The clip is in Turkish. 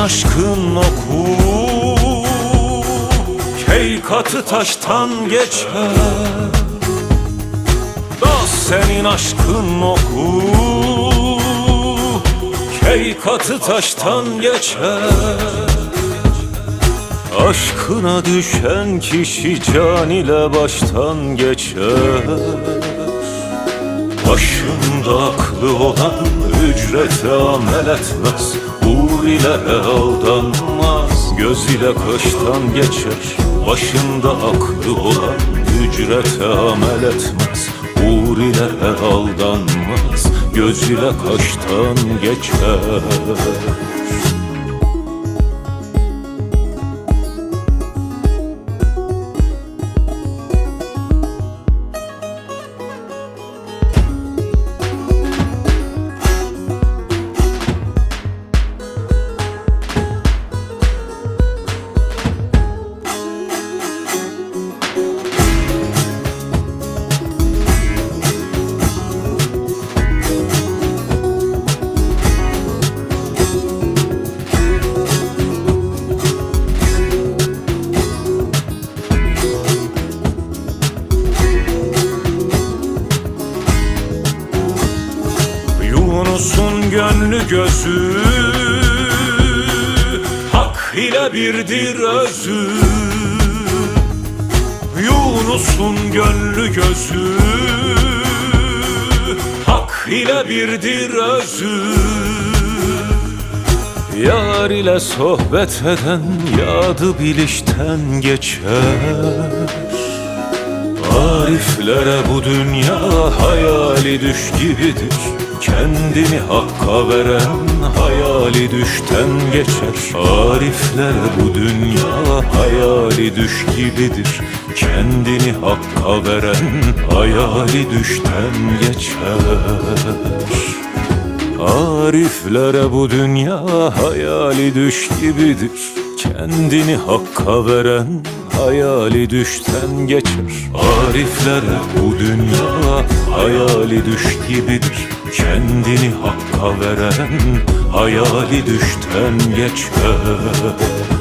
aşkın oku. Heykatı taştan geçer Dost senin aşkın oku. Heykatı taştan geçer Aşkına düşen kişi can ile baştan geçer. Başında aklı olan ücrete amel etmez ile aldanmaz. Göz ile kaştan geçer Başında aklı olan ücrete amel etmez. Uğur ile aldanmaz Göz ile kaştan geçer Yunus'un gönlü gözü. Hak ile birdir özü. Yunus'un gönlü gözü. Hak ile birdir özü. Yar ile sohbet eden yadı bilişten geçer. Ariflere bu dünya hayali düş gibidir Kendini hakka veren hayali düşten geçer. Ariflere bu dünya hayali düş gibidir. Kendini hakka veren hayali düşten geçer. Ariflere bu dünya hayali düş gibidir. Kendini hakka veren hayali düşten geçer. Ariflere bu dünya hayali düş gibidir Kendini hakka veren hayali düşten geçer